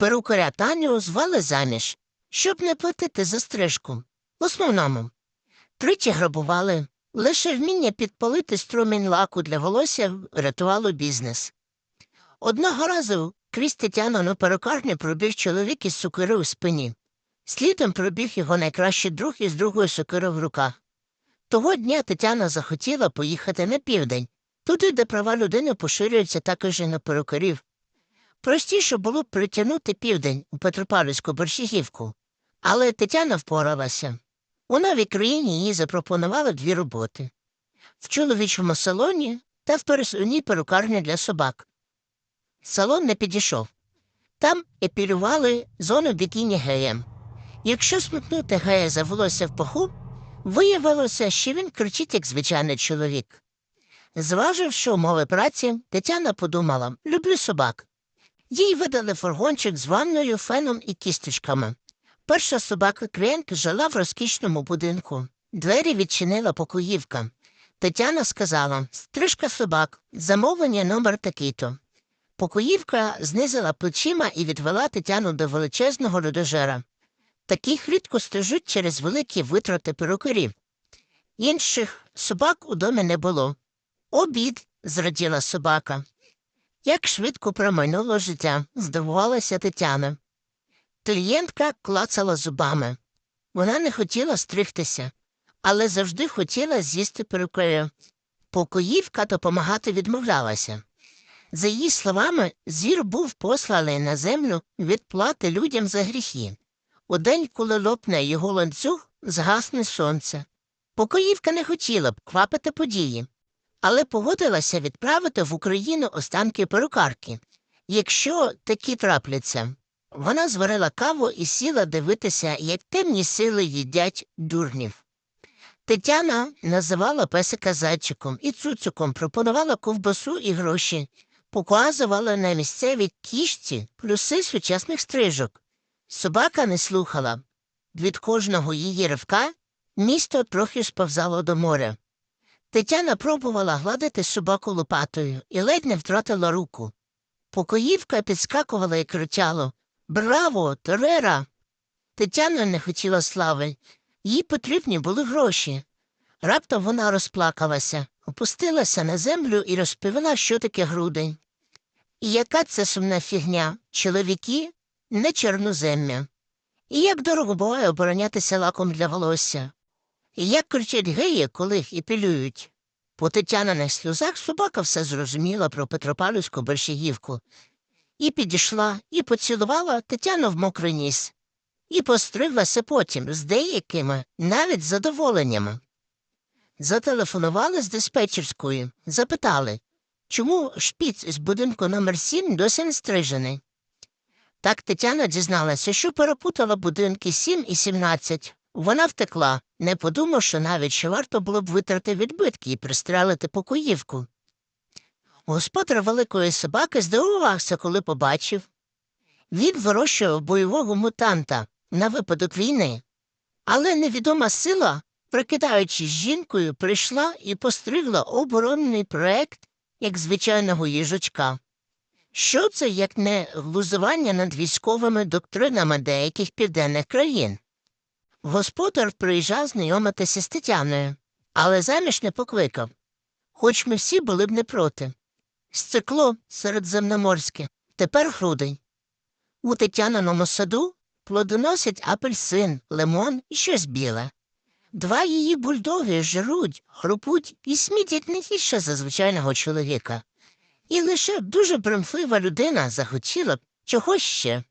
Перукаря Таню звали заміж, щоб не платити за стрижку. В основному. Тричі грабували. Лише вміння підпалити струмінь лаку для волосся рятувало бізнес. Одного разу крізь Тетяну перукарню пробіг чоловік із сокири у спині. Слідом пробіг його найкращий друг із другою сокирою в руках. Того дня Тетяна захотіла поїхати на південь, туди, де права людини поширюються також і на перукарів. Простіше було б притягнути південь у Петропавлівську борщагівку, але Тетяна впоралася. У новій країні їй запропонували дві роботи в чоловічому салоні та в пересувній перукарні для собак. Салон не підійшов. Там епілювали зону бікіні геєм. Якщо смикнути гея за волосся в паху, виявилося, що він кричить, як звичайний чоловік. Зваживши умови праці, Тетяна подумала люблю собак. Їй видали фургончик з ванною, феном і кісточками. Перша собака клієнтки жила в розкішному будинку. Двері відчинила покоївка. Тетяна сказала стрижка собак, замовлення номер такий-то. Покоївка знизила плечима і відвела Тетяну до величезного людожера. Таких рідко стежуть через великі витрати перукарів. Інших собак у домі не було. Обід, зраділа собака. Як швидко промайнуло життя, здивувалася Тетяна. Клієнтка клацала зубами. Вона не хотіла стригтися, але завжди хотіла з'їсти перукаря. Покоївка допомагати відмовлялася. За її словами, зір був посланий на землю відплати людям за гріхи. У день, коли лопне його ланцюг, згасне сонце. Покоївка не хотіла б квапити події, але погодилася відправити в Україну останки перукарки. Якщо такі трапляться, вона зварила каву і сіла дивитися, як темні сили їдять дурнів. Тетяна називала песика зайчиком і цуциком, пропонувала ковбасу і гроші, показувала на місцевій кішці плюси сучасних стрижок. Собака не слухала. Від кожного її ривка місто трохи сповзало до моря. Тетяна пробувала гладити собаку лопатою і ледь не втратила руку. Покоївка підскакувала і кричала Браво, Терера! Тетяна не хотіла слави. Їй потрібні були гроші. Раптом вона розплакалася, опустилася на землю і розповіла, що таке грудень. І яка це сумна фігня? Чоловіки не чорнозем'я. І як дорого буває оборонятися лаком для волосся. І як кричать геї, коли їх епілюють. По тетяниних сльозах собака все зрозуміла про Петропавлівську борщагівку. І підійшла, і поцілувала Тетяну в мокрий ніс. І постриглася потім з деякими навіть задоволеннями. Зателефонували з диспетчерської, запитали, чому шпіц з будинку номер 7 досі не стрижений. Так Тетяна дізналася, що перепутала будинки 7 і 17. Вона втекла, не подумавши навіть, що варто було б витрати відбитки і пристрелити покоївку. Господар великої собаки здивувався, коли побачив. Він вирощував бойового мутанта на випадок війни, але невідома сила, прикидаючись жінкою, прийшла і постригла оборонний проект як звичайного їжачка. Що це, як не глузування над військовими доктринами деяких південних країн? Господар приїжджав знайомитися з Тетяною, але заміж не покликав, хоч ми всі були б не проти. Стекло середземноморське, тепер грудень. У Тетяниному саду плодоносять апельсин, лимон і щось біле. Два її бульдоги жруть, хрупуть і смітять не гірше за звичайного чоловіка. І лише дуже бремфлива людина захотіла б чогось ще.